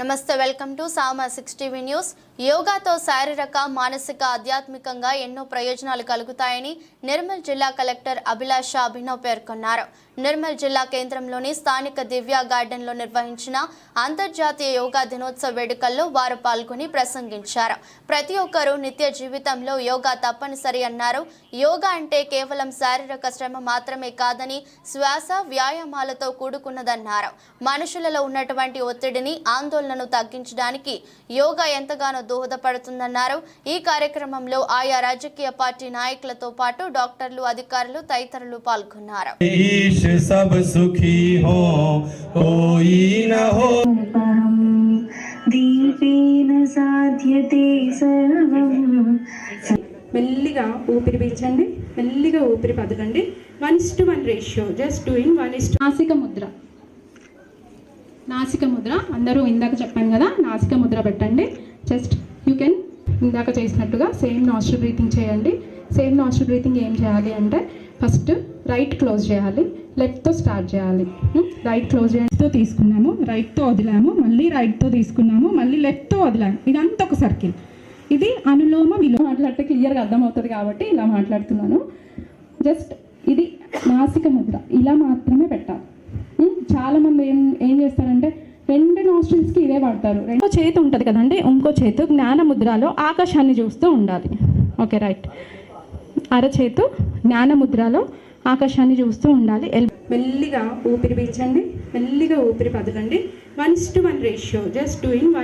నమస్తే welcome to Sama six TV news. యోగాతో శారీరక మానసిక ఆధ్యాత్మికంగా ఎన్నో ప్రయోజనాలు కలుగుతాయని నిర్మల్ జిల్లా కలెక్టర్ అభిలాష అభినవ్ పేర్కొన్నారు. నిర్మల్ జిల్లా కేంద్రంలోని స్థానిక దివ్య గార్డెన్లో నిర్వహించిన అంతర్జాతీయ యోగా దినోత్సవ వేడుకల్లో వారు పాల్గొని ప్రసంగించారు. ప్రతి ఒక్కరూ నిత్య జీవితంలో యోగా తప్పనిసరి అన్నారు. యోగా అంటే కేవలం శారీరక శ్రమ మాత్రమే కాదని శ్వాస వ్యాయామాలతో కూడుకున్నదన్నారు. మనుషులలో ఉన్నటువంటి ఒత్తిడిని ఆందోళన ఆందోళనను తగ్గించడానికి యోగా ఎంతగానో దోహదపడుతుందన్నారు. ఈ కార్యక్రమంలో ఆయా రాజకీయ పార్టీ నాయకులతో పాటు డాక్టర్లు అధికారులు తదితరులు పాల్గొన్నారు. మెల్లిగా ఊపిరి పీల్చండి మెల్లిగా ఊపిరి పదకండి one is to one ratio just doing one is to Mudra. నాసిక ముద్ర. అందరూ ఇందాక చెప్పాను కదా నాసిక ముద్ర పెట్టండి. జస్ట్ యూ కెన్ ఇందాక చేసినట్టుగా సేమ్ నాస్ట్రల్ బ్రీతింగ్ చేయండి. సేమ్ నాస్ట్రల్ బ్రీతింగ్ ఏం చేయాలి అంటే ఫస్ట్ రైట్ క్లోజ్ చేయాలి. లెఫ్ట్తో స్టార్ట్ చేయాలి. రైట్ క్లోజ్ చేస్తూ తీసుకున్నాము రైట్తో వదిలాము మళ్ళీ రైట్తో తీసుకున్నాము మళ్ళీ లెఫ్ట్తో వదిలాము. ఇదంతా ఒక సర్కిల్ ఇది అనులోమ విలోమ మాట్లాడితే క్లియర్గా అర్థమవుతుంది కాబట్టి ఇలా మాట్లాడుతున్నాను. జస్ట్ ఇది నాసిక ముద్ర. ఇలా మాత్రమే పెట్టాలి. చాలా మంది ఏం ఏం చేస్తారంటే రెండు నాస్ట్రిల్స్కి ఇదే వాడతారు. రెండో చేతి ఉంటుంది కదండి ఇంకో చేతు జ్ఞాన ముద్రలో ఆకాశాన్ని చూస్తూ ఉండాలి. Okay right. అరచేతు జ్ఞాన ముద్రలో ఆకాశాన్ని చూస్తూ ఉండాలి. ఎల్- మెల్లిగా ఊపిరి పీల్చండి మెల్లిగా ఊపిరి పదకండి. One is to one ratio just doing one